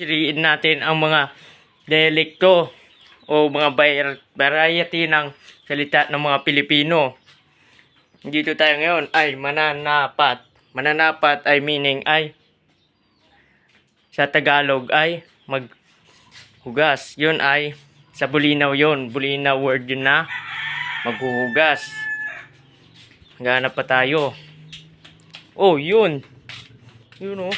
Siriin natin ang mga dialekto o mga var- variety ng salita ng mga Pilipino. Dito tayo ngayon ay mananapat. Mananapat ay meaning ay sa Tagalog ay maghugas. Yun ay sa Bulinaw yun. Bulinaw word yun na maghuhugas. Ganap pa tayo. Oh, yun. Yun oh.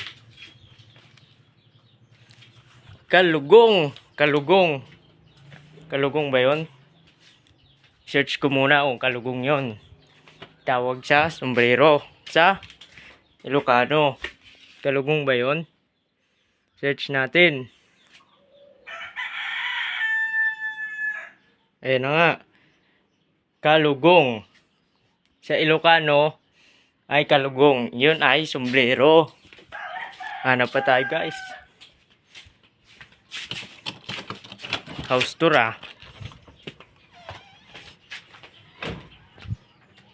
Kalugong. Kalugong. Kalugong ba yun? Search ko muna kung kalugong yon. Tawag sa sombrero. Sa Ilocano. Kalugong ba yun? Search natin. Ayan na nga. Kalugong. Sa Ilocano ay kalugong. Yun ay sombrero. Hanap pa tayo guys. House tour ah.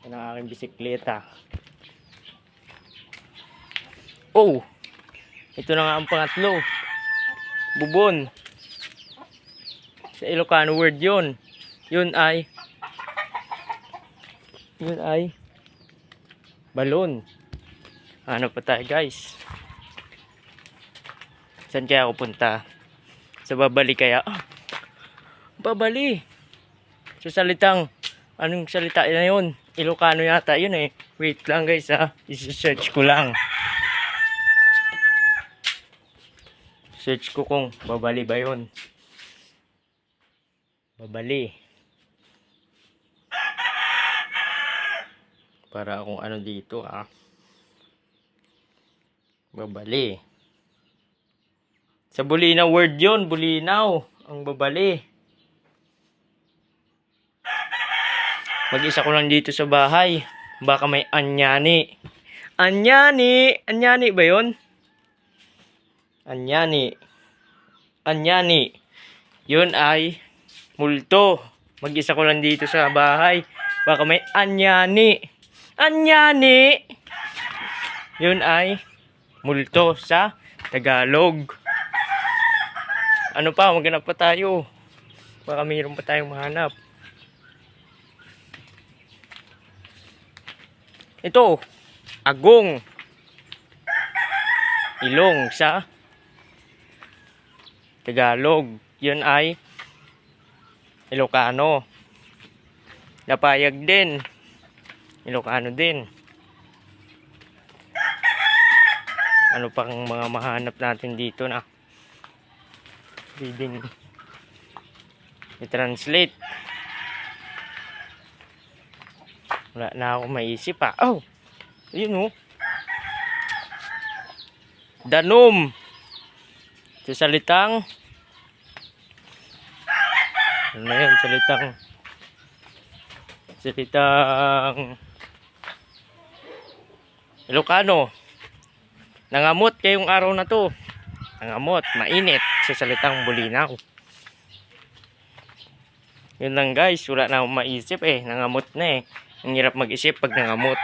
Yan ang aking bisikleta. Oh! Ito na nga ang pangatlo. Bubon. Sa Ilocano word yun. Yun ay yun ay balon. Ano pa tayo guys? Saan kaya ako punta? Sa babali kaya? Ah, babali. Sa salitang, anong salita na yun? Ilocano yata yun eh. Wait lang guys ha. Isi-search ko lang. Search ko kung babali ba yun. Babali. Para kung ano dito ah. Babali. Sa Bulinaw word yun, Bulinaw. Ang babali. Mag-isa ko lang dito sa bahay. Baka may anyani. Anyani! Anyani ba yun? Anyani. Anyani. Yun ay multo. Mag-isa ko lang dito sa bahay. Baka may anyani. Anyani! Yun ay multo sa Tagalog. Ano pa? Maghanap pa tayo. Baka mayroon pa tayong mahanap. Ito, agong. Ilong sa Tagalog. Yun ay Ilocano. Napayag din. Ilocano din. Ano pang mga mahanap natin dito na reading i-translate. Wala na ako maisip pa. Oh! Yun oh. Danom. Sa salitang ano na yun? Salitang salitang Ilocano. Nangamot kayong araw na to. Nangamot, mainit sa salitang bulinaw. Yun lang guys, wala na akong maisip eh. Nangamot na eh. Ang hirap mag-isip pag nangamot.